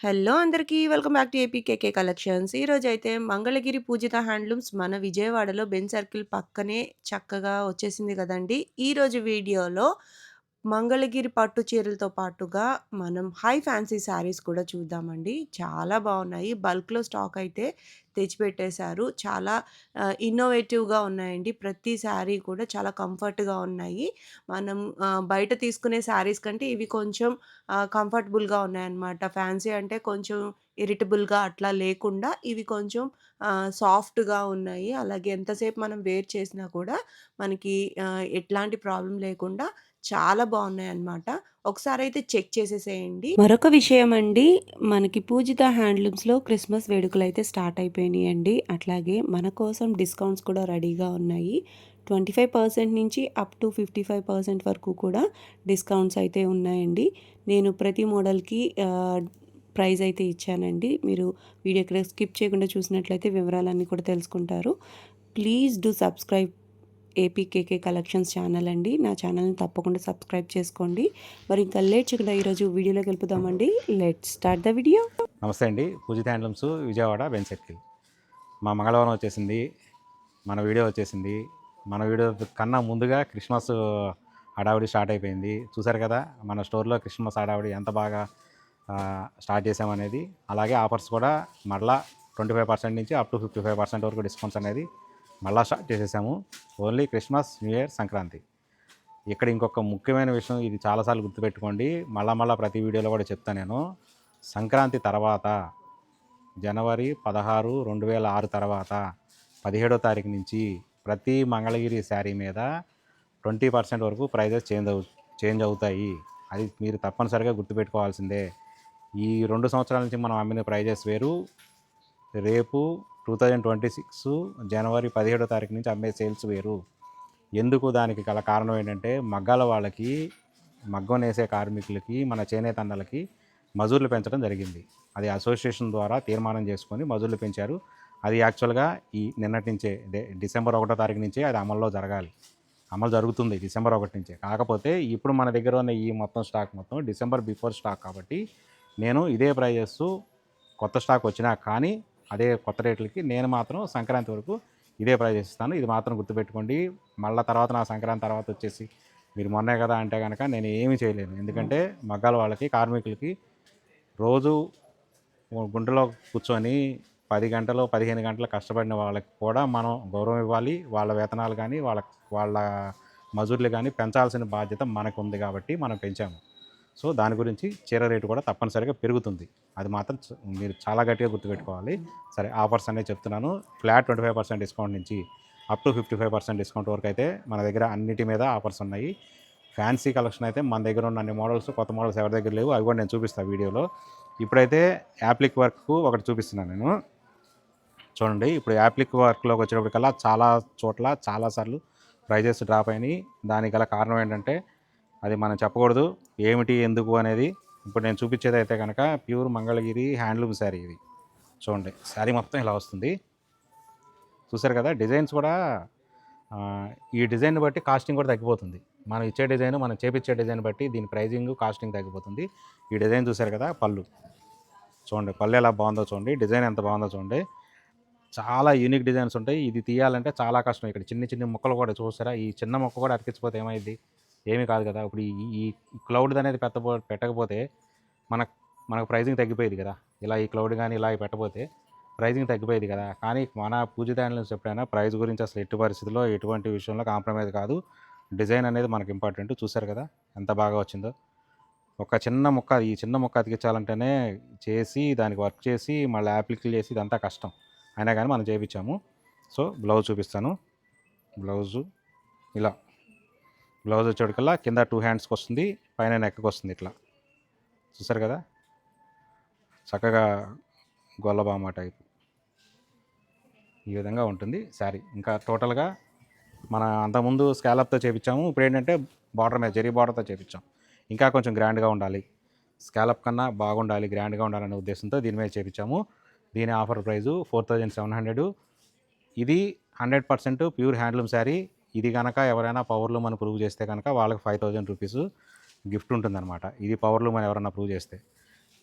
Hello అందరికీ welcome back to APKK collections. అయితే మంగళగిరి పూజిత handlooms మన విజయవాడలో బెన్ సర్కిల్ పక్కనే చక్కగా వచ్చేసింది కదండీ! ఈరోజు వీడియోలో మంగళగిరి పట్టు చీరలతో పాటుగా మనం హై ఫ్యాన్సీ శారీస్ కూడా చూద్దామండి. చాలా బాగున్నాయి బల్క్‌లో స్టాక్ అయితే తెచ్చిపెట్టేశారు. చాలా ఇన్నోవేటివ్‌గా ఉన్నాయండి. ప్రతి శారీ కూడా చాలా కంఫర్ట్‌గా ఉన్నాయి. మనం బయట తీసుకునే శారీస్ కంటే ఇవి కొంచెం కంఫర్టబుల్‌గా ఉన్నాయన్నమాట. ఫ్యాన్సీ అంటే కొంచెం ఇరిటబుల్‌గా అట్లా లేకుండా ఇవి కొంచెం సాఫ్ట్‌గా ఉన్నాయి. అలాగే ఎంతసేపు మనం వేర్ చేసినా కూడా మనకి ఎట్లాంటి ప్రాబ్లం లేకుండా చాలా బాగున్నాయి అన్నమాట ఒకసారి అయితే చెక్ చేసేసేయండి. మరొక విషయం అండి, మనకి పూజిత హ్యాండ్లూమ్స్‌లో క్రిస్మస్ వేడుకలు అయితే స్టార్ట్ అయిపోయినాయండి. అట్లాగే మన కోసం డిస్కౌంట్స్ కూడా రెడీగా ఉన్నాయి. 25% నుంచి అప్ టు 55% వరకు కూడా డిస్కౌంట్స్ అయితే ఉన్నాయండి. నేను ప్రతి మోడల్‌కి ప్రైజ్ అయితే ఇచ్చానండి. మీరు వీడియో ఇక్కడ స్కిప్ చేయకుండా చూసినట్లయితే వివరాలన్నీ కూడా తెలుసుకుంటారు. Please do subscribe APKK collections channel అండి. నా ఛానల్‌ని తప్పకుండా సబ్స్క్రైబ్ చేసుకోండి. మరి ఇంకా లేట్ చేయకుండా ఈరోజు వీడియోలోకి వెళ్ళిపోదామండి. Let start the video. నమస్తే అండి పూజిత హ్యాండ్లూమ్స్ విజయవాడ బెన్ మా మంగళవారం వచ్చేసింది మన వీడియో వచ్చేసింది మన వీడియో కన్నా ముందుగా క్రిస్మస్ హడావిడి స్టార్ట్ అయిపోయింది చూసారు కదా మన స్టోర్లో క్రిస్మస్ హడావిడి ఎంత బాగా స్టార్ట్ చేసామనేది అలాగే ఆఫర్స్ కూడా మళ్ళా ట్వంటీ ఫైవ్ పర్సెంట్ నుంచి up to fifty five percent వరకు డిస్కౌంట్స్ అనేది మళ్ళా స్టార్ట్ చేసేసాము. Only Christmas new year Sankranti. ఇక్కడ ఇంకొక ముఖ్యమైన విషయం ఇది చాలాసార్లు గుర్తుపెట్టుకోండి. మళ్ళా మళ్ళా ప్రతి వీడియోలో కూడా చెప్తాను నేను. సంక్రాంతి తర్వాత జనవరి పదహారు రెండు వేల ఆరు తర్వాత పదిహేడో తారీఖు నుంచి ప్రతి మంగళగిరి శారీ మీద ట్వంటీ పర్సెంట్ వరకు ప్రైజెస్ చేంజ్ అవు చేంజ్ అవుతాయి. అది మీరు తప్పనిసరిగా గుర్తుపెట్టుకోవాల్సిందే. ఈ రెండు సంవత్సరాల నుంచి మనం అమ్మిన ప్రైజెస్ వేరు. రేపు టూ థౌజండ్ ట్వంటీ సిక్స్ జనవరి పదిహేడో తారీఖు నుంచి అమ్మే సేల్స్ వేరు. ఎందుకు దానికి గల కారణం ఏంటంటే మగ్గాల వాళ్ళకి మగ్గం నేసే కార్మికులకి మన చేనేత అన్నలకి మజూర్లు పెంచడం జరిగింది. అది అసోసియేషన్ ద్వారా తీర్మానం చేసుకొని మజూర్లు పెంచారు. అది యాక్చువల్గా ఈ నిన్నటి నుంచే డిసెంబర్ ఒకటో తారీఖు నుంచే అది అమల్లో జరగాలి. అమలు జరుగుతుంది డిసెంబర్ ఒకటి నుంచే. కాకపోతే ఇప్పుడు మన దగ్గర ఉన్న ఈ మొత్తం స్టాక్ మొత్తం డిసెంబర్ బిఫోర్ స్టాక్ కాబట్టి నేను ఇదే ప్రైజెస్ కొత్త స్టాక్ వచ్చినా కానీ అదే కొత్త రేట్లకి నేను మాత్రం సంక్రాంతి వరకు ఇదే ప్రైజెస్ ఇస్తాను ఇది మాత్రం గుర్తుపెట్టుకోండి. మళ్ళీ తర్వాత నా సంక్రాంతి తర్వాత వచ్చేసి మీరు మొన్నే కదా అంటే కనుక నేను ఏమీ చేయలేను. ఎందుకంటే మగ్గాల వాళ్ళకి కార్మికులకి రోజు గుంటలో కూర్చొని పది గంటలు పదిహేను గంటలు కష్టపడిన వాళ్ళకి కూడా మనం గౌరవం ఇవ్వాలి. వాళ్ళ వేతనాలు కానీ వాళ్ళ వాళ్ళ మజూర్లు కానీ పెంచాల్సిన బాధ్యత మనకు ఉంది కాబట్టి మనం పెంచాము. సో దాని గురించి చీర రేటు కూడా తప్పనిసరిగా పెరుగుతుంది. అది మాత్రం మీరు చాలా గట్టిగా గుర్తుపెట్టుకోవాలి. సరే ఆఫర్స్ అనేవి చెప్తున్నాను. Flat twenty five percent discount నుంచి up to fifty five percent discount వరకు అయితే మన దగ్గర అన్నిటి మీద ఆఫర్స్ ఉన్నాయి. ఫ్యాన్సీ కలెక్షన్ అయితే మన దగ్గర ఉన్న అన్ని మోడల్స్ కొత్త మోడల్స్ ఎవరి దగ్గర లేవు అవి కూడా నేను చూపిస్తాను వీడియోలో. ఇప్పుడైతే యాప్లిక్ వర్క్ ఒకటి చూపిస్తున్నాను నేను. చూడండి ఇప్పుడు యాప్లిక్ వర్క్లోకి వచ్చేటప్పటికల్లా చాలా చోట్ల చాలాసార్లు ప్రైజెస్ డ్రాప్ అయినాయి. దానికి గల కారణం ఏంటంటే అది మనం చెప్పకూడదు. ఏమిటి ఎందుకు అనేది ఇప్పుడు నేను చూపించేది అయితే కనుక ప్యూర్ మంగళగిరి హ్యాండ్లూమ్ శారీ ఇది. చూడండి శారీ మొత్తం ఇలా వస్తుంది. చూసారు కదా డిజైన్స్ కూడా ఈ డిజైన్ బట్టి కాస్టింగ్ కూడా తగ్గిపోతుంది. మనం ఇచ్చే డిజైన్ మనం చేపించే డిజైన్ బట్టి దీని ప్రైజింగ్ కాస్టింగ్ తగ్గిపోతుంది. ఈ డిజైన్ చూసారు కదా పళ్ళు. చూడండి పళ్ళు ఎలా బాగుందో చూడండి డిజైన్ ఎంత బాగుందో చూడండి. చాలా యూనిక్ డిజైన్స్ ఉంటాయి. ఇది తీయాలంటే చాలా కష్టం. ఇక్కడ చిన్న చిన్న ముక్కలు కూడా చూసారా? ఈ చిన్న ముక్క కూడా అతికించిపోతే ఏమైంది ఏమీ కాదు కదా. ఇప్పుడు ఈ క్లౌడ్ అనేది పెట్టబో పెట్టకపోతే మన మనకు ప్రైజింగ్ తగ్గిపోయేది కదా. ఇలా ఈ క్లౌడ్ కానీ ఇలా పెట్టబోతే ప్రైజింగ్ తగ్గిపోయేది కదా. కానీ మన పూజిత హ్యాండ్లూమ్స్ ఎప్పుడైనా ప్రైజ్ గురించి అసలు ఎట్టి పరిస్థితుల్లో ఎటువంటి విషయంలో కాంప్రమైజ్ కాదు. డిజైన్ అనేది మనకు ఇంపార్టెంట్ చూసారు కదా? ఎంత బాగా వచ్చిందో. ఒక చిన్న ముక్క ఈ చిన్న ముక్క అతికించాలంటేనే చేసి దానికి వర్క్ చేసి మళ్ళీ యాప్లికల్ చేసి ఇదంతా కష్టం. అయినా కానీ మనం చేయించాము సో బ్లౌజ్ చూపిస్తాను. బ్లౌజు ఇలా. బ్లౌజ్ వచ్చేటికల్లా కింద టూ హ్యాండ్స్కి వస్తుంది పైన నెక్కి వస్తుంది ఇట్లా. చూసారు కదా? చక్కగా గొల్లబామ టైప్. ఈ విధంగా ఉంటుంది శారీ. ఇంకా టోటల్గా మన అంతకుముందు స్కాలప్తో చేపించాము ఇప్పుడు ఏంటంటే బార్డర్ మీద జరీ బార్డర్తో చేపించాం. ఇంకా కొంచెం గ్రాండ్గా ఉండాలి. స్కాలప్ కన్నా బాగుండాలి గ్రాండ్గా ఉండాలనే ఉద్దేశంతో దీని మీద చేపించాము. దీని offer price four thousand seven hundred ఇది hundred percent pure handloom sari. ఇది కనుక ఎవరైనా పవర్లూమ్ మనం ప్రూవ్ చేస్తే కనుక వాళ్ళకి ఫైవ్ థౌజండ్ రూపీస్ గిఫ్ట్ ఉంటుందన్నమాట. ఇది పవర్లు మనం ఎవరైనా ప్రూవ్ చేస్తే.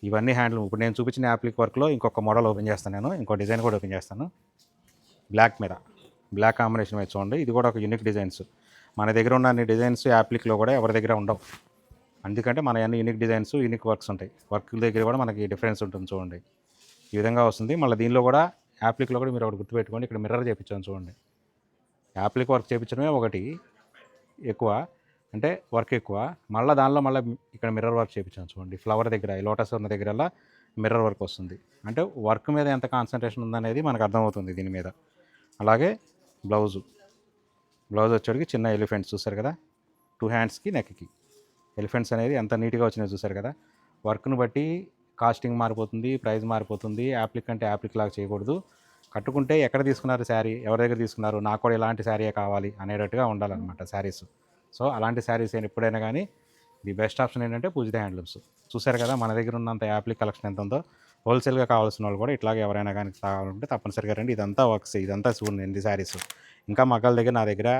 ఇవన్నీ హ్యాండ్లూమ్ ఇప్పుడు నేను చూపించిన యాప్లిక్ వర్క్లో ఇంకొక మోడల్ ఓపెన్ చేస్తాను నేను. ఇంకో డిజైన్ కూడా ఓపెన్ చేస్తాను. బ్లాక్ మీద. బ్లాక్ కాంబినేషన్ మీద చూడండి. ఇది కూడా ఒక యూనిక్ డిజైన్స్. మన దగ్గర ఉన్న అన్ని డిజైన్స్ యాప్లిక్లో కూడా ఎవరి దగ్గర ఉండవు. అందుకంటే మన అన్ని యూనిక్ డిజైన్స్ యూనిక్ వర్క్స్ ఉంటాయి. వర్క్ దగ్గర కూడా మనకి డిఫరెన్స్ ఉంటుంది చూడండి. ఈ విధంగా వస్తుంది. మళ్ళీ దీనిలో కూడా యాప్లిక్లో కూడా మీరు ఒకటి గుర్తుపెట్టుకోండి. ఇక్కడ మిర్రర్ చేయించాను చూడండి. యాప్లిక్ వర్క్ చేయించడమే ఒకటి ఎక్కువ. అంటే వర్క్ ఎక్కువ. మళ్ళీ దానిలో మళ్ళీ ఇక్కడ మిర్రర్ వర్క్ చేయించాను చూడండి. ఫ్లవర్ దగ్గర ఈ లోటస్ ఉన్న దగ్గర మిర్రర్ వర్క్ వస్తుంది. అంటే వర్క్ మీద ఎంత కాన్సన్ట్రేషన్ ఉందనేది మనకు అర్థమవుతుంది దీని మీద. అలాగే బ్లౌజు. బ్లౌజ్ వచ్చేటికి చిన్న ఎలిఫెంట్స్ చూసారు కదా? టూ హ్యాండ్స్కి నెక్కి. ఎలిఫెంట్స్ అనేది ఎంత నీట్గా వచ్చినాయి చూసారు కదా? వర్క్ను బట్టి కాస్టింగ్ మారిపోతుంది ప్రైస్ మారిపోతుంది. యాప్లిక్ అంటే యాప్లిక్ లాగా చేయకూడదు. కట్టుకుంటే ఎక్కడ తీసుకున్నారు శారీ? ఎవరి దగ్గర తీసుకున్నారు? నాకు కూడా ఇలాంటి శారీయే కావాలి అనేటట్టుగా ఉండాలన్నమాట శారీస్. సో అలాంటి శారీస్ ఎప్పుడైనా కానీ ది బెస్ట్ ఆప్షన్ ఏంటంటే పూజిత హ్యాండ్లూమ్స్. చూసారు కదా మన దగ్గర ఉన్నంత యాప్లిక్ కలెక్షన్ ఎంత ఉందో హోల్సేల్గా కావాల్సిన వాళ్ళు కూడా ఇట్లాగే ఎవరైనా కానీ కావాలంటే తప్పనిసరిగా రండి. ఇదంతా వర్క్స్ ఇదంతా చూడండి శారీస్. ఇంకా మగ్గల దగ్గర నా దగ్గర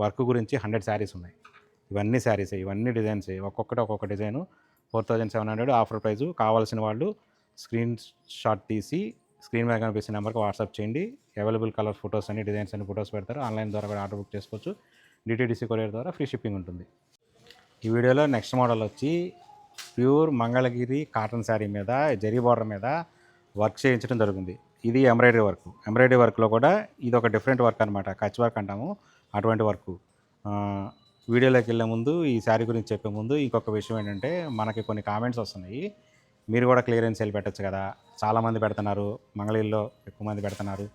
వర్క్ గురించి హండ్రెడ్ శారీస్ ఉన్నాయి. ఇవన్నీ శారీస్ ఇవన్నీ డిజైన్స్ ఒక్కొక్కటి ఒక్కొక్క design. Four thousand seven hundred offer price. కావాల్సిన వాళ్ళు స్క్రీన్ షాట్ తీసి స్క్రీన్ మీద కనిపిస్తున్న నెంబర్కి వాట్సాప్ చేయండి. అవైలబుల్ కలర్ ఫొటోస్ అన్ని డిజైన్స్ అన్ని ఫొటోస్ పెడతారు. ఆన్లైన్ ద్వారా కూడా ఆర్డర్ బుక్ చేసుకోవచ్చు. డిటీడీసీ కొరియర్ ద్వారా ఫ్రీ షిప్పింగ్ ఉంటుంది. ఈ వీడియోలో నెక్స్ట్ మోడల్ వచ్చి ప్యూర్ మంగళగిరి కాటన్ శారీ మీద జరీ బార్డర్ మీద వర్క్ చేయించడం జరుగుతుంది. ఇది ఎంబ్రాయిడరీ వర్క్. ఎంబ్రాయిడరీ వర్క్లో కూడా ఇది ఒక డిఫరెంట్ వర్క్ అనమాట కచ్ వర్క్ అంటాము. అటువంటి వర్క్. వీడియోలోకి వెళ్ళే ముందు ఈ శారీ గురించి చెప్పే ముందు ఇంకొక విషయం ఏంటంటే మనకి కొన్ని కామెంట్స్ వస్తున్నాయి. మీరు కూడా క్లియరెన్స్ సేల్ పెట్టచ్చు కదా. చాలామంది పెడుతున్నారు. మంగళగిరిలో ఎక్కువ మంది పెడుతున్నారు.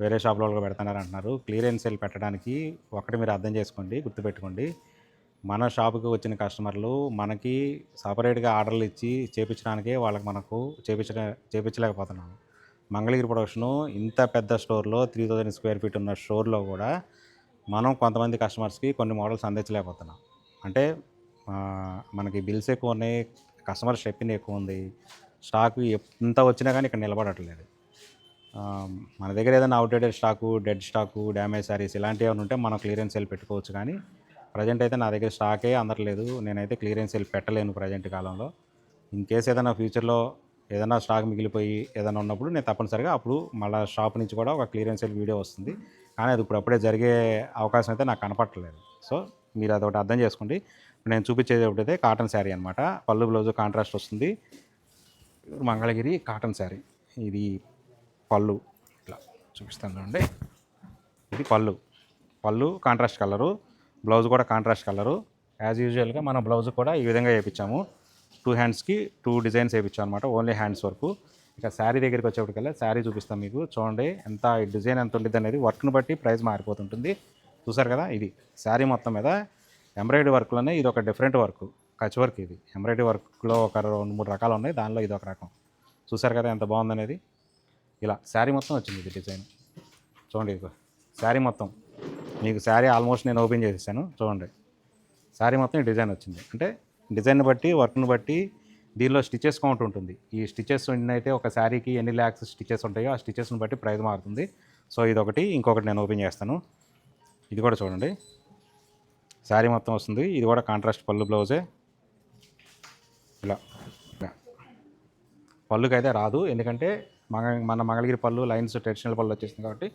వేరే షాప్లో కూడా పెడుతున్నారు అంటున్నారు. క్లియరెన్స్ సేల్ పెట్టడానికి ఒకటి మీరు అర్థం చేసుకోండి గుర్తుపెట్టుకోండి. మన షాపుకి వచ్చిన కస్టమర్లు మనకి సపరేట్గా ఆర్డర్లు ఇచ్చి చేపించడానికే వాళ్ళకి మనకు చేపించ చేపించలేకపోతున్నాము. మంగళగిరి ప్రొడక్షను ఇంత పెద్ద స్టోర్లో త్రీ థౌజండ్ స్క్వేర్ ఫీట్ ఉన్న స్టోర్లో కూడా మనం కొంతమంది కస్టమర్స్కి కొన్ని మోడల్స్ అందించలేకపోతున్నాం. అంటే మనకి బిల్స్ ఎక్కువ ఉన్నాయి కస్టమర్ షెప్పింగ్ ఎక్కువ ఉంది. స్టాక్ ఎంత వచ్చినా కానీ ఇక్కడ నిలబడట్లేదు. మన దగ్గర ఏదైనా outdated stock dead stock damage saris ఇలాంటివి ఏమైనా ఉంటే మనం క్లియరెన్స్ సేల్ పెట్టుకోవచ్చు కానీ ప్రజెంట్ అయితే నా దగ్గర స్టాకే అందట్లేదు. నేనైతే క్లియరెన్స్ సేల్ పెట్టలేను ప్రజెంట్ కాలంలో. ఇన్ కేస్ ఏదైనా ఫ్యూచర్లో ఏదైనా స్టాక్ మిగిలిపోయి ఏదైనా ఉన్నప్పుడు నేను తప్పనిసరిగా అప్పుడు మళ్ళీ షాప్ నుంచి కూడా ఒక క్లియరెన్స్ సేల్ వీడియో వస్తుంది. కానీ అది ఇప్పుడు అప్పుడే జరిగే అవకాశం అయితే నాకు కనపడట్లేదు. సో మీరు అదొకటి అర్థం చేసుకోండి. ఇప్పుడు నేను చూపించేది ఒకటైతే కాటన్ శారీ అనమాట పళ్ళు బ్లౌజ్ కాంట్రాస్ట్ వస్తుంది. మంగళగిరి కాటన్ శారీ. ఇది పళ్ళు. ఇట్లా చూపిస్తాను చూడండి. ఇది పళ్ళు. పళ్ళు కాంట్రాస్ట్ కలరు. బ్లౌజ్ కూడా కాంట్రాస్ట్ కలరు. యాజ్ యూజువల్గా మన బ్లౌజ్ కూడా ఈ విధంగా వేయించాము టూ హ్యాండ్స్కి టూ డిజైన్స్ వేయించాం అనమాట ఓన్లీ హ్యాండ్స్ వరకు. ఇక శారీ దగ్గరికి వచ్చేప్పటికల్లా శారీ చూపిస్తాం మీకు. చూడండి ఎంత డిజైన్ ఎంత ఉంటుంది అనేది వర్క్ను బట్టి ప్రైస్ మారిపోతుంటుంది. చూసారు కదా ఇది శారీ మొత్తం మీద. ఎంబ్రాయిడరీ వర్క్లోనే ఇది ఒక డిఫరెంట్ వర్క్ కచ్ వర్క్ ఇది. ఎంబ్రాయిడరీ వర్క్లో ఒక రెండు మూడు రకాలు ఉన్నాయి. దానిలో ఇది ఒక రకం. చూసారు కదా ఎంత బాగుందనేది? ఇలా శారీ మొత్తం వచ్చింది ఇది డిజైన్. చూడండి ఇది శారీ మొత్తం. మీకు శారీ ఆల్మోస్ట్ నేను ఓపెన్ చేసేసాను. చూడండి. శారీ మొత్తం ఈ డిజైన్ వచ్చింది. అంటే డిజైన్ బట్టి వర్క్ను బట్టి దీనిలో స్టిచెస్ కౌంట్ ఉంటుంది. ఈ స్టిచెస్ అయితే ఒక శారీకి ఎన్ని ల్యాక్స్ స్టిచెస్ ఉంటాయో ఆ స్టిచెస్ని బట్టి ప్రైస్ మారుతుంది. సో ఇది ఒకటి ఇంకొకటి నేను ఓపెన్ చేస్తాను. ఇది కూడా చూడండి. శారీ మొత్తం వస్తుంది. ఇది కూడా కాంట్రాస్ట్ పళ్ళు బ్లౌజే. ఇలా. పళ్ళుకి అయితే రాదు. ఎందుకంటే మగ మన మంగళగిరి పళ్ళు లైన్స్ ట్రెడిషనల్ పళ్ళు వచ్చేసింది కాబట్టి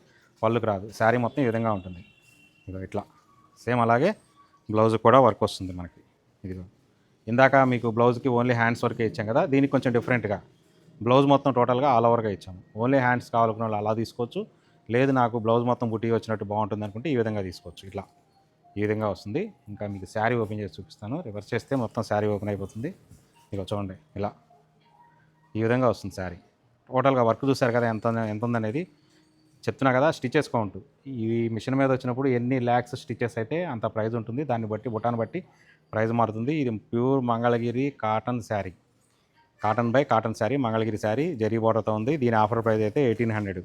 పళ్ళుకి రాదు. శారీ మొత్తం ఈ విధంగా ఉంటుంది. ఇదిగో ఇట్లా. సేమ్ అలాగే బ్లౌజ్ కూడా వర్క్ వస్తుంది మనకి. ఇదిగో. ఇందాక మీకు బ్లౌజ్కి ఓన్లీ హ్యాండ్స్ వరకే ఇచ్చాం కదా దీనికి కొంచెం డిఫరెంట్గా. బ్లౌజ్ మొత్తం టోటల్గా ఆల్ ఓవర్గా ఇచ్చాము. ఓన్లీ హ్యాండ్స్ కావాలనుకున్న వాళ్ళు అలా తీసుకోవచ్చు. లేదు నాకు బ్లౌజ్ మొత్తం బుట్టి వచ్చినట్టు బాగుంటుంది అనుకుంటే ఈ విధంగా తీసుకోవచ్చు. ఇట్లా. ఈ విధంగా వస్తుంది. ఇంకా మీకు శారీ ఓపెన్ చేసి చూపిస్తాను. రివర్స్ చేస్తే మొత్తం శారీ ఓపెన్ అయిపోతుంది. ఇక చూడండి ఇలా ఈ విధంగా వస్తుంది శారీ. టోటల్గా వర్క్ చూసారు కదా ఎంత ఎంత ఉందనేది చెప్తున్నా కదా స్టిచెస్ కౌంట్. ఈ మిషన్ మీద వచ్చినప్పుడు ఎన్ని ల్యాక్స్ స్టిచెస్ అయితే అంత ప్రైస్ ఉంటుంది. దాన్ని బట్టి బుటాన్ని బట్టి ప్రైస్ మారుతుంది. ఇది pure Mangalagiri cotton sari. Cotton by cotton sari Mangalagiri sari zari బోర్డర్తో ఉంది. దీని ఆఫర్ ప్రైస్ అయితే ఎయిటీన్ హండ్రెడ్.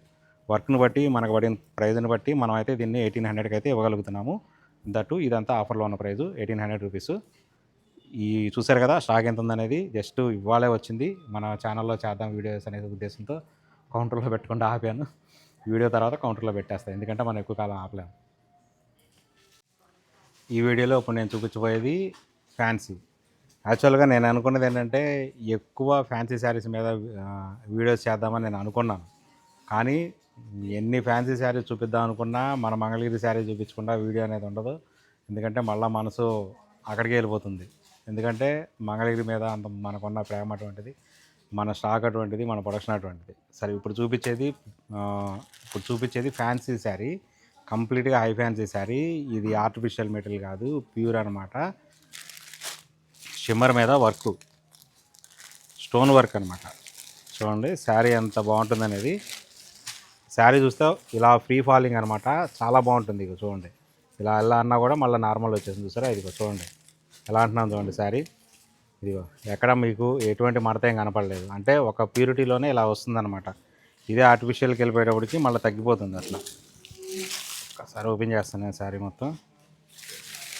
వర్క్ను బట్టి మనకు పడిన ప్రైజ్ని బట్టి మనం అయితే దీన్ని ఎయిటీన్ హండ్రెడ్కి అయితే ఇవ్వగలుగుతున్నాము. దట్టు ఇదంతా ఆఫర్లో ఉన్న ప్రైజు ఎయిటీన్ హండ్రెడ్ రూపీస్. ఈ చూసారు కదా స్టాక్ ఎంత ఉందనేది. జస్ట్ ఇవాళే వచ్చింది. మన ఛానల్లో చేద్దాం వీడియోస్ అనేది ఉద్దేశంతో కౌంటర్లో పెట్టకుండా ఆపాను. వీడియో తర్వాత కౌంటర్లో పెట్టేస్తాను ఎందుకంటే మనం ఎక్కువ కాలం ఆపలేము. ఈ వీడియోలో ఇప్పుడు నేను చూపించబోయేది ఫ్యాన్సీ. యాక్చువల్గా నేను అనుకున్నది ఏంటంటే ఎక్కువ ఫ్యాన్సీ శారీస్ మీద వీడియోస్ చేద్దామని నేను అనుకున్నాను. కానీ ఎన్ని ఫ్యాన్సీ శారీస్ చూపిద్దాం అనుకున్నా మన మంగళగిరి శారీ చూపించకుండా వీడియో అనేది ఉండదు. ఎందుకంటే మళ్ళీ మనసు అక్కడికి వెళ్ళిపోతుంది. ఎందుకంటే మంగళగిరి మీద అంత మనకున్న ప్రేమ అటువంటిది మన స్టాక్ అటువంటిది మన ప్రొడక్షన్ అటువంటిది. సరే ఇప్పుడు చూపించేది ఇప్పుడు చూపించేది ఫ్యాన్సీ శారీ కంప్లీట్గా హై ఫ్యాన్సీ శారీ ఇది ఆర్టిఫిషియల్ మెటీరియల్ కాదు ప్యూర్ అనమాట షిమ్మర్ మీద వర్క్ స్టోన్ వర్క్ అనమాట చూడండి శారీ ఎంత బాగుంటుంది అనేది శారీ చూస్తే ఇలా ఫ్రీ ఫాలింగ్ అనమాట చాలా బాగుంటుంది ఇక చూడండి. ఇలా ఎలా అన్నా కూడా మళ్ళీ నార్మల్ వచ్చేసింది చూసారా? ఇదిగో చూడండి. ఎలా అంటున్నాను చూడండి శారీ. ఇదిగో ఎక్కడ మీకు ఎటువంటి మడత ఏం కనపడలేదు. అంటే ఒక ప్యూరిటీలోనే ఇలా వస్తుందన్నమాట. ఇదే ఆర్టిఫిషియల్కి వెళ్ళిపోయేటప్పటికి మళ్ళీ తగ్గిపోతుంది అట్లా. ఒకసారి ఓపెన్ చేస్తాను నేను శారీ మొత్తం.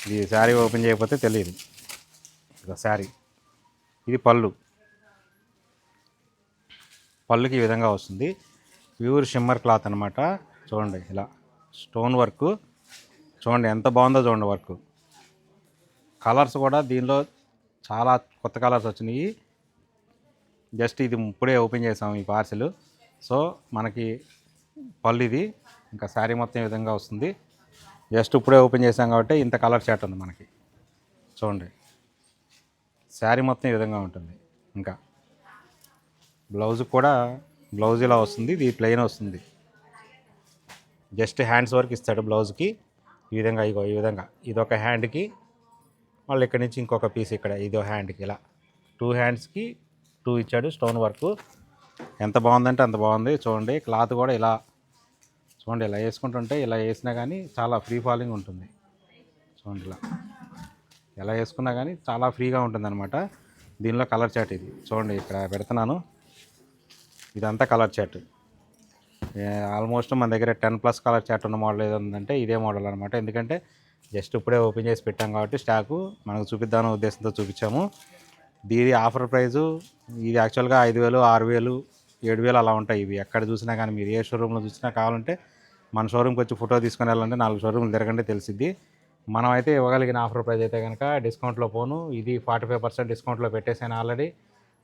ఇది శారీ ఓపెన్ చేయకపోతే తెలియదు. ఇక శారీ. ఇది పళ్ళు. పళ్ళుకి ఈ విధంగా వస్తుంది. ప్యూర్ షిమ్మర్ క్లాత్ అనమాట చూడండి ఇలా. Stone work. చూడండి ఎంత బాగుందో చూడండి వర్క్. కలర్స్ కూడా దీనిలో చాలా కొత్త కలర్స్ వచ్చినాయి. జస్ట్ ఇది ఇప్పుడే ఓపెన్ చేసాం ఈ పార్సిల్. సో మనకి పళ్ళు ఇది. ఇంకా శారీ మొత్తం ఈ విధంగా వస్తుంది. జస్ట్ ఇప్పుడే ఓపెన్ చేసాం కాబట్టి ఇంత కలర్ చాట్ ఉంది మనకి. చూడండి. శారీ మొత్తం ఈ విధంగా ఉంటుంది. ఇంకా బ్లౌజ్ కూడా బ్లౌజ్ ఇలా వస్తుంది ఇది ప్లెయిన్ వస్తుంది. జస్ట్ హ్యాండ్స్ వర్క్ ఇస్తాడు బ్లౌజ్కి. ఈ విధంగా ఇగో ఈ విధంగా. ఇదొక హ్యాండ్కి మళ్ళీ ఇక్కడి నుంచి ఇంకొక పీస్ ఇక్కడ ఇదో హ్యాండ్కి ఇలా. టూ హ్యాండ్స్కి టూ ఇచ్చాడు స్టోన్ వర్క్ ఎంత బాగుందంటే అంత బాగుంది. చూడండి క్లాత్ కూడా ఇలా చూడండి ఇలా వేసుకుంటుంటే ఇలా వేసినా కానీ చాలా ఫ్రీ ఫాలింగ్ ఉంటుంది. చూడండి ఇలా. ఎలా వేసుకున్నా కానీ చాలా ఫ్రీగా ఉంటుంది అనమాట దీనిలో కలర్ చాట్ ఇది. చూడండి ఇక్కడ పెడుతున్నాను. ఇదంతా కలర్ చాట్ ఆల్మోస్ట్ మన దగ్గర టెన్ ప్లస్ కలర్ చాట్ ఉన్న మోడల్ ఏదో ఉందంటే ఇదే మోడల్ అనమాట ఎందుకంటే జస్ట్ ఇప్పుడే ఓపెన్ చేసి పెట్టాం కాబట్టి స్టాకు మనకు చూపిద్దామనే ఉద్దేశంతో చూపించాము. దీని ఆఫర్ ప్రైజు ఇది యాక్చువల్గా ఐదు వేలు ఆరు వేలు ఏడు వేలు అలా ఉంటాయి ఇవి. ఎక్కడ చూసినా కానీ మీరు ఏ షోరూంలో చూసినా కావాలంటే మన షోరూమ్కి వచ్చి ఫోటో తీసుకుని వెళ్ళాలంటే నాలుగు షోరూమ్లు తిరగండి తెలిసిద్ది. మనం అయితే ఇవ్వగలిగిన ఆఫర్ ప్రైస్ అయితే కనుక డిస్కౌంట్లో పోను. ఇది ఫార్టీ ఫైవ్ పర్సెంట్ డిస్కౌంట్లో పెట్టేసాను already.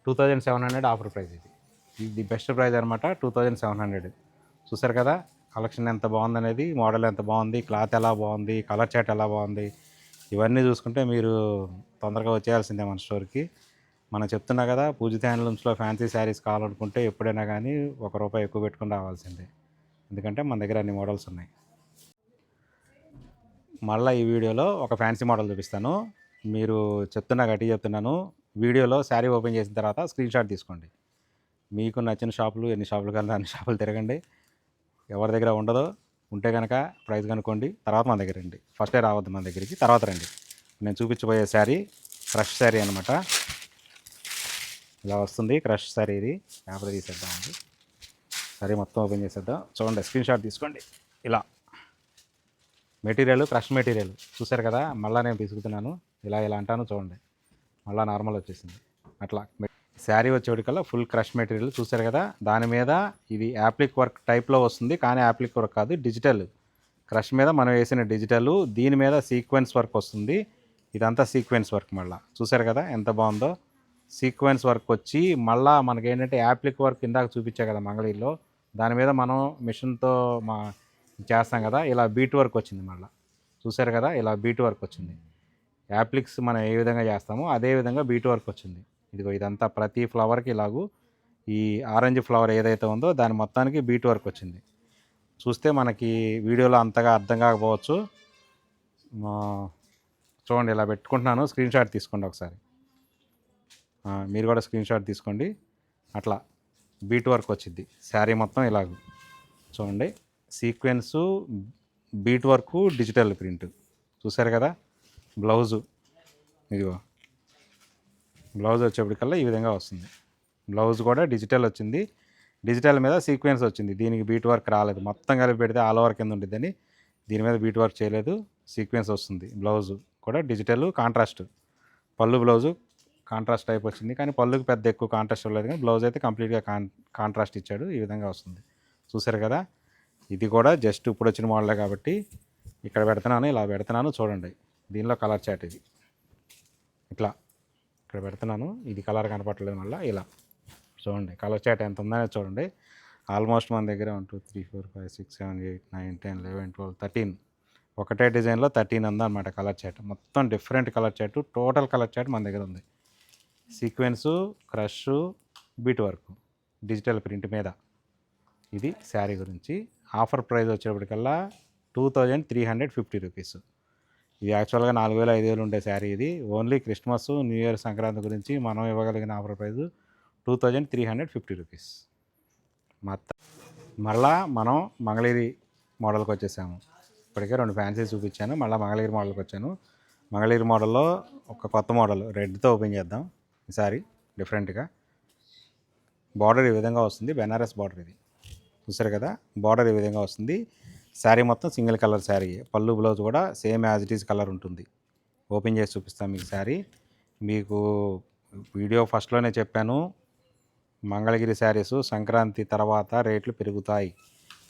Two thousand seven hundred offer price ఇది. ఇది బెస్ట్ ప్రైజ్ అనమాట టూ థౌజండ్ సెవెన్ హండ్రెడ్ చూసారు కదా కలెక్షన్ ఎంత బాగుందనేది మోడల్ ఎంత బాగుంది క్లాత్ ఎలా బాగుంది కలర్ చాట్ ఎలా బాగుంది ఇవన్నీ చూసుకుంటే మీరు తొందరగా వచ్చేయాల్సిందే మన స్టోర్కి. మనం చెప్తున్నా కదా పూజిత హ్యాండ్లూమ్స్లో ఫ్యాన్సీ శారీస్ కావాలనుకుంటే ఎప్పుడైనా కానీ ఒక రూపాయి ఎక్కువ పెట్టుకుని రావాల్సిందే. ఎందుకంటే మన దగ్గర అన్ని మోడల్స్ ఉన్నాయి. మళ్ళీ ఈ వీడియోలో ఒక ఫ్యాన్సీ మోడల్ చూపిస్తాను. మీరు చెప్తున్నా గట్టి చెప్తున్నాను. వీడియోలో శారీ ఓపెన్ చేసిన తర్వాత స్క్రీన్ షాట్ తీసుకోండి. మీకు నచ్చిన షాపులు ఎన్ని షాపులు కానీ అన్ని షాపులు తిరగండి. ఎవరి దగ్గర ఉండదో ఉంటే కనుక ప్రైస్ కనుక్కోండి. తర్వాత మన దగ్గర రండి. ఫస్టే రావద్దు మన దగ్గరికి. తర్వాత రండి. నేను చూపించబోయే శారీ క్రష్ శారీ అనమాట ఇలా వస్తుంది. క్రష్ శారీ ఇది. పేపర్ తీసేద్దామండి సరే మొత్తం ఓపెన్ చేసేద్దాం. చూడండి స్క్రీన్ షాట్ తీసుకోండి. ఇలా. Material crush material. చూసారు కదా? మళ్ళీ నేను తీసుకుతున్నాను. ఇలా ఇలా అంటాను. చూడండి. మళ్ళీ నార్మల్ వచ్చేసింది. అట్లా శారీ వచ్చేటికల్లా ఫుల్ క్రష్ మెటీరియల్ చూసారు కదా? దాని మీద ఇది యాప్లిక్ వర్క్ టైప్లో వస్తుంది కానీ యాప్లిక్ వర్క్ కాదు డిజిటల్ క్రష్ మీద మనం వేసిన డిజిటల్ దీని మీద సీక్వెన్స్ వర్క్ వస్తుంది. ఇదంతా సీక్వెన్స్ వర్క్ మళ్ళీ. చూసారు కదా ఎంత బాగుందో? సీక్వెన్స్ వర్క్ వచ్చి మళ్ళీ మనకి ఏంటంటే యాప్లిక్ వర్క్ ఇందాక చూపించా కదా మంగళగిరిలో. దాని మీద మనం మిషన్తో మా చేస్తాం కదా ఇలా బీట్ వర్క్ వచ్చింది మళ్ళీ. చూసారు కదా? ఇలా బీట్ వర్క్ వచ్చింది. యాప్లిక్స్ మనం ఏ విధంగా చేస్తామో అదే విధంగా బీట్ వర్క్ వచ్చింది. ఇదిగో ఇదంతా ప్రతి ఫ్లవర్కి ఇలాగూ ఈ ఆరెంజ్ ఫ్లవర్ ఏదైతే ఉందో దాని మొత్తానికి బీట్ వర్క్ వచ్చింది. చూస్తే మనకి వీడియోలో అంతగా అర్థం కాకపోవచ్చు. చూడండి ఇలా పెట్టుకుంటున్నాను. స్క్రీన్ షాట్ తీసుకోండి ఒకసారి. మీరు కూడా స్క్రీన్ షాట్ తీసుకోండి. అట్లా బీట్ వర్క్ వచ్చింది. శారీ మొత్తం ఇలాగ చూడండి. Sequence beat work digital print. చూసారు కదా? బ్లౌజు. ఇదిగో. బ్లౌజ్ వచ్చేప్పటికల్లా ఈ విధంగా వస్తుంది. బ్లౌజ్ కూడా డిజిటల్ వచ్చింది. డిజిటల్ మీద సీక్వెన్స్ వచ్చింది. దీనికి బీట్ వర్క్ రాలేదు. మొత్తం కలిపి పెడితే ఆల్ ఓవర్ కింద ఉంటుందని దీని మీద బీట్ వర్క్ చేయలేదు. సీక్వెన్స్ వస్తుంది. బ్లౌజ్ కూడా డిజిటల్ కాంట్రాస్ట్. పళ్ళు బ్లౌజు కాంట్రాస్ట్ టైప్ వచ్చింది. కానీ పళ్ళుకి పెద్ద ఎక్కువ కాంట్రాస్ట్ లేదు కానీ బ్లౌజ్ అయితే కంప్లీట్గా కాన్ కాంట్రాస్ట్ ఇచ్చాడు. ఈ విధంగా వస్తుంది. చూసారు కదా? ఇది కూడా జస్ట్ ఇప్పుడు వచ్చిన మోడలే కాబట్టి ఇక్కడ పెడుతున్నాను ఇలా పెడుతున్నాను చూడండి. దీనిలో కలర్ చాట్ ఇది. ఇట్లా. ఇక్కడ పెడుతున్నాను. ఇది కలర్ కనపడలేదు మళ్ళీ ఇలా. చూడండి కలర్ చాట్ ఎంత ఉందనే చూడండి. ఆల్మోస్ట్ మన దగ్గర one two three four five six seven eight nine ten eleven twelve thirteen. ఒకటే డిజైన్లో థర్టీన్ ఉందన్నమాట కలర్ చాట్ మొత్తం different colour chart total colour chart మన దగ్గర ఉంది. Sequence crush beat work digital print మీద. ఇది శారీ గురించి. Offer price వచ్చేటప్పటికల్లా two thousand three hundred fifty rupees. ఇది యాక్చువల్గా నాలుగు వేలు ఐదు వేలు ఉండే శారీ ఇది. Only Christmas new year Sankranti గురించి మనం ఇవ్వగలిగిన offer price two thousand three hundred fifty rupees. మొత్తం మళ్ళా మనం మంగళగిరి మోడల్కి వచ్చేసాము. ఇప్పటికే రెండు ఫ్యాన్సీ చూపించాను. మళ్ళీ మంగళగిరి మోడల్కి వచ్చాను. మంగళగిరి మోడల్లో ఒక కొత్త మోడల్ రెడ్తో ఓపెన్ చేద్దాం ఈసారి డిఫరెంట్గా. బార్డర్ ఈ విధంగా వస్తుంది. బెనారస్ బార్డర్ ఇది. చూసారు కదా? బార్డర్ ఈ విధంగా వస్తుంది. శారీ మొత్తం సింగిల్ కలర్ శారీ. పళ్ళు బ్లౌజ్ కూడా same as it is colour ఉంటుంది. ఓపెన్ చేసి చూపిస్తాను మీకు శారీ. మీకు వీడియో ఫస్ట్లోనే చెప్పాను. మంగళగిరి శారీస్ సంక్రాంతి తర్వాత రేట్లు పెరుగుతాయి.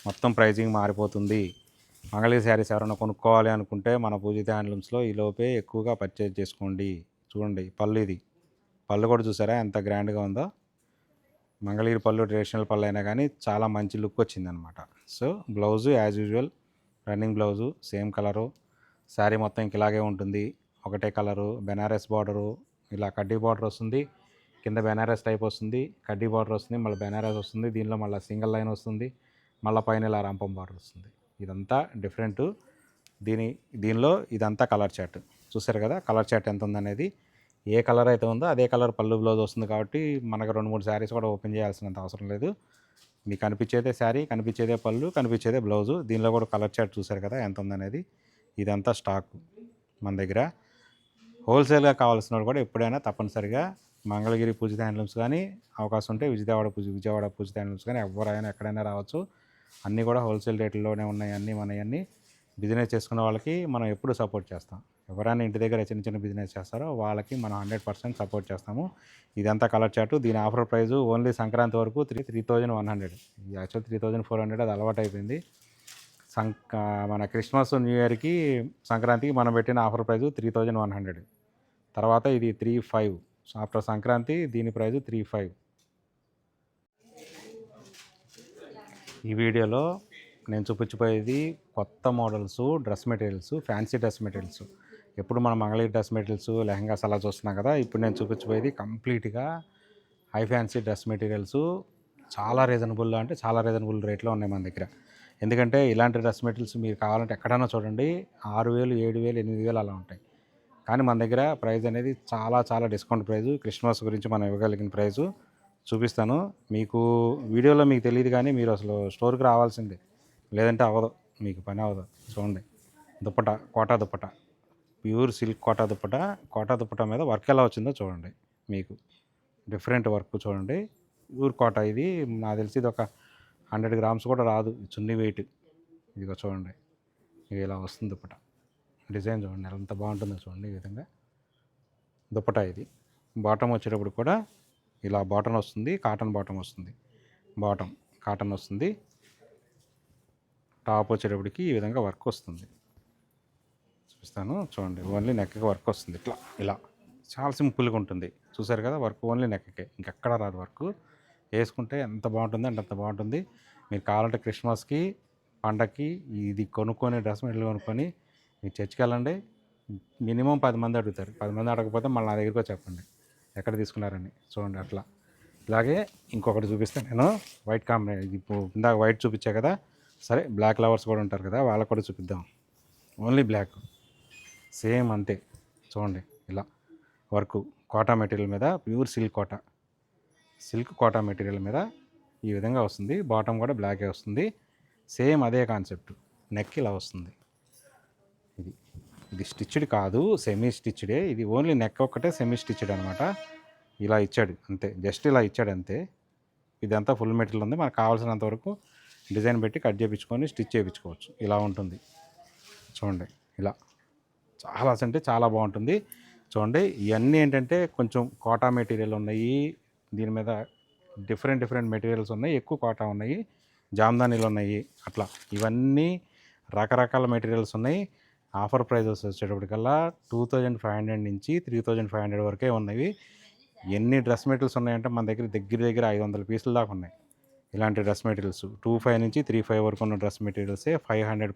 మొత్తం ప్రైజింగ్ మారిపోతుంది. మంగళగిరి శారీస్ ఎవరైనా కొనుక్కోవాలి అనుకుంటే మన పూజిత హ్యాండ్లూమ్స్లో ఈ లోపే ఎక్కువగా పర్చేజ్ చేసుకోండి. చూడండి పళ్ళు ఇది. పళ్ళు కూడా చూసారా? ఎంత గ్రాండ్గా ఉందో. మంగళగిరి పళ్ళు ట్రెడిషనల్ పళ్ళు అయినా కానీ చాలా మంచి లుక్ వచ్చిందనమాట so blouse as usual running blouse same colour sari మొత్తం ఇంక ఇలాగే ఉంటుంది. ఒకటే కలరు బెనారస్ బార్డరు ఇలా కడ్డీ బార్డర్ వస్తుంది. కింద బెనారస్ టైప్ వస్తుంది. కడ్డీ బార్డర్ వస్తుంది మళ్ళీ బెనారస్ వస్తుంది. దీనిలో మళ్ళీ సింగిల్ లైన్ వస్తుంది. మళ్ళీ పైన ఇలా రంపం బార్డర్ వస్తుంది. ఇదంతా డిఫరెంట్ దీని దీనిలో ఇదంతా కలర్ చార్ట్ చూసారు కదా కలర్ చార్ట్ ఎంత ఉందనేది ఏ కలర్ అయితే ఉందో అదే కలర్ పళ్ళు బ్లౌజ్ వస్తుంది కాబట్టి మనకు రెండు మూడు శారీస్ కూడా ఓపెన్ చేయాల్సినంత అవసరం లేదు. మీకు కనిపించేదే శారీ కనిపించేదే పళ్ళు కనిపించేదే బ్లౌజు. దీనిలో కూడా కలర్ చార్ట్ చూసారు కదా ఎంత ఉందనేది. ఇదంతా స్టాక్ మన దగ్గర. హోల్సేల్గా కావాల్సిన వాళ్ళు కూడా ఎప్పుడైనా తప్పనిసరిగా మంగళగిరి పూజిత హ్యాండ్లూమ్స్ కానీ అవకాశం ఉంటే విజయవాడ పూజ విజయవాడ పూజిత హ్యాండ్లూమ్స్ కానీ ఎవరైనా ఎక్కడైనా రావచ్చు. అన్నీ కూడా హోల్సేల్ రేట్లలోనే ఉన్నాయి అన్నీ మనయన్నీ. బిజినెస్ చేసుకున్న వాళ్ళకి మనం ఎప్పుడు సపోర్ట్ చేస్తాం. ఎవరైనా ఇంటి దగ్గర చిన్న చిన్న బిజినెస్ చేస్తారో వాళ్ళకి మనం హండ్రెడ్ పర్సెంట్ సపోర్ట్ చేస్తాము. ఇదంతా కలర్ చాటు. దీని ఆఫర్ ప్రైస్ ఓన్లీ సంక్రాంతి వరకు three three thousand one hundred. Actual three thousand four hundred అది అలవాటు అయిపోయింది. సం మన క్రిస్మస్ న్యూ ఇయర్కి సంక్రాంతికి మనం పెట్టిన offer price three thousand one hundred. తర్వాత ఇది త్రీ ఫైవ్. ఆఫ్టర్ సంక్రాంతి దీని ప్రైస్ త్రీ ఫైవ్. ఈ వీడియోలో నేను చూపించిపోయేది కొత్త models dress materials fancy dress materials. ఎప్పుడు మనం మంగళగిరి డ్రెస్ మెటీరియల్స్ లెహంగాస్ అలా చూస్తున్నాం కదా ఇప్పుడు నేను చూపించబోయేది కంప్లీట్గా హై ఫ్యాన్సీ డ్రెస్ మెటీరియల్స్ చాలా రీజనబుల్ అంటే చాలా రీజనబుల్ రేట్లో ఉన్నాయి మన దగ్గర. ఎందుకంటే ఇలాంటి డ్రెస్ మెటీరియల్స్ మీరు కావాలంటే ఎక్కడైనా చూడండి ఆరు వేలు ఏడు వేలు ఎనిమిది వేలు అలా ఉంటాయి. కానీ మన దగ్గర ప్రైస్ అనేది చాలా చాలా డిస్కౌంట్ ప్రైజు క్రిస్మస్ గురించి మనం ఇవ్వగలిగిన ప్రైజు చూపిస్తాను. మీకు వీడియోలో మీకు తెలియదు కానీ మీరు అసలు స్టోర్కి రావాల్సిందే. లేదంటే అవ్వదు మీకు పని అవ్వదు. చూడండి. దుప్పట కోటా దుప్పట. ప్యూర్ సిల్క్ కోటా దుప్పట కోటా దుప్పట మీద వర్క్ ఎలా వచ్చిందో చూడండి మీకు. డిఫరెంట్ వర్క్ చూడండి. ప్యూర్ కోటా ఇది. నాకు తెలిసి ఇది ఒక హండ్రెడ్ గ్రామ్స్ కూడా రాదు. చున్ని చున్నీ వెయిట్. ఇదిగో చూడండి. ఇది ఇలా వస్తుంది దుప్పట. డిజైన్ చూడండి. ఎంత బాగుంటుందో చూడండి ఈ విధంగా. దుప్పట ఇది. బాటమ్ వచ్చేటప్పుడు కూడా ఇలా బాటమ్ వస్తుంది. కాటన్ బాటమ్ వస్తుంది. బాటమ్ కాటన్ వస్తుంది. టాప్ వచ్చేటప్పటికి ఈ విధంగా వర్క్ వస్తుంది. చూపిస్తాను. చూడండి ఓన్లీ నెక్కకి వర్క్ వస్తుంది. ఇట్లా ఇలా. చాలా సింపుల్గా ఉంటుంది. చూసారు కదా వర్క్ ఓన్లీ నెక్కకే ఇంకెక్కడ రాదు వర్క్. వేసుకుంటే ఎంత బాగుంటుంది అంటే అంత బాగుంటుంది. మీరు కావాలంటే క్రిస్మస్కి పండగకి ఇది కొనుక్కొని డ్రెస్ మెటీరియల్ కొనుక్కొని మీరు చర్చికి వెళ్ళండి. మినిమం పది మంది అడుగుతారు. పది మంది అడగకపోతే మళ్ళీ నా దగ్గరికి చెప్పండి. ఎక్కడ తీసుకున్నారని. చూడండి అట్లా. ఇలాగే ఇంకొకటి చూపిస్తాను నేను. వైట్ కాంబినే ఇప్పుడు ఇందాక వైట్ చూపించా కదా. సరే బ్లాక్ లవర్స్ కూడా ఉంటారు కదా వాళ్ళకు కూడా చూపిద్దాం. Only black. సేమ్ అంతే. చూడండి ఇలా. వర్క్ కోటా మెటీరియల్ మీద pure silk Kota. Silk Kota material మీద ఈ విధంగా వస్తుంది. బాటమ్ కూడా బ్లాకే వస్తుంది. సేమ్ అదే కాన్సెప్ట్. నెక్ ఇలా వస్తుంది. ఇది. ఇది స్టిచ్డ్ కాదు సెమీ స్టిచ్డే ఇది ఓన్లీ నెక్ ఒక్కటే సెమీ స్టిచ్డ్ అనమాట. ఇలా ఇచ్చాడు అంతే. జస్ట్ ఇలా ఇచ్చాడు అంతే. ఇదంతా ఫుల్ మెటీరియల్ ఉంది. మనకు కావాల్సినంత వరకు డిజైన్ పెట్టి కట్ చేయించుకొని స్టిచ్ చేయించుకోవచ్చు ఇలా ఉంటుంది. చూడండి. ఇలా. చాలా అంటే చాలా బాగుంటుంది. చూడండి ఇవన్నీ ఏంటంటే కొంచెం కోటా మెటీరియల్ ఉన్నాయి. దీని మీద డిఫరెంట్ డిఫరెంట్ మెటీరియల్స్ ఉన్నాయి. ఎక్కువ కోటా ఉన్నాయి. జామ్దానీలు ఉన్నాయి. అట్లా ఇవన్నీ రకరకాల మెటీరియల్స్ ఉన్నాయి. ఆఫర్ ప్రైజెస్ వచ్చేటప్పటికల్లా టూ థౌజండ్ ఫైవ్ హండ్రెడ్ నుంచి త్రీ థౌజండ్ ఫైవ్ హండ్రెడ్ వరకే ఉన్నవి. ఎన్ని డ్రెస్ మెటీరియల్స్ ఉన్నాయంటే మన దగ్గర దగ్గర దగ్గర ఐదు వందల పీసులు దాకా ఉన్నాయి. ఇలాంటి డ్రెస్ మెటీరియల్స్ టూ ఫైవ్ నుంచి త్రీ ఫైవ్ వరకు ఉన్న డ్రెస్ మెటీరియల్సే ఫైవ్ హండ్రెడ్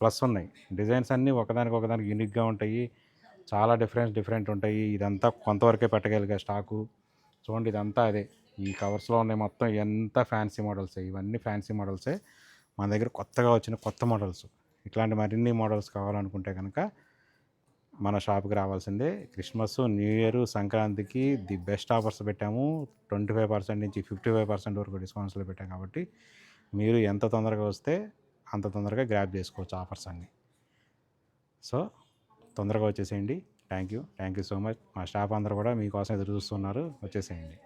ప్లస్ ఉన్నాయి. డిజైన్స్ అన్నీ ఒకదానికి ఒకదానికి యూనిక్గా ఉంటాయి. చాలా డిఫరెన్స్ డిఫరెంట్ ఉంటాయి. ఇదంతా కొంతవరకే పెట్టగలిగా స్టాకు. చూడండి ఇదంతా అదే. ఈ కవర్స్లో ఉన్నాయి మొత్తం ఎంత ఫ్యాన్సీ మోడల్స్. ఇవన్నీ ఫ్యాన్సీ మోడల్సే. మన దగ్గర కొత్తగా వచ్చిన కొత్త మోడల్స్. ఇట్లాంటి మరిన్ని మోడల్స్ కావాలనుకుంటే కనుక మన షాప్కి రావాల్సిందే. క్రిస్మస్ న్యూ ఇయర్ సంక్రాంతికి ది బెస్ట్ ఆఫర్స్ పెట్టాము. ట్వంటీ ఫైవ్ పర్సెంట్ నుంచి ఫిఫ్టీ ఫైవ్ పర్సెంట్ వరకు డిస్కౌంట్స్లో పెట్టాం కాబట్టి మీరు ఎంత తొందరగా వస్తే అంత తొందరగా గ్రాప్ చేసుకోవచ్చు ఆఫర్స్ అన్నీ. సో తొందరగా వచ్చేసేయండి. Thank you thank you so much మా స్టాఫ్ అందరూ కూడా మీకోసం ఎదురు చూస్తున్నారు వచ్చేసేయండి.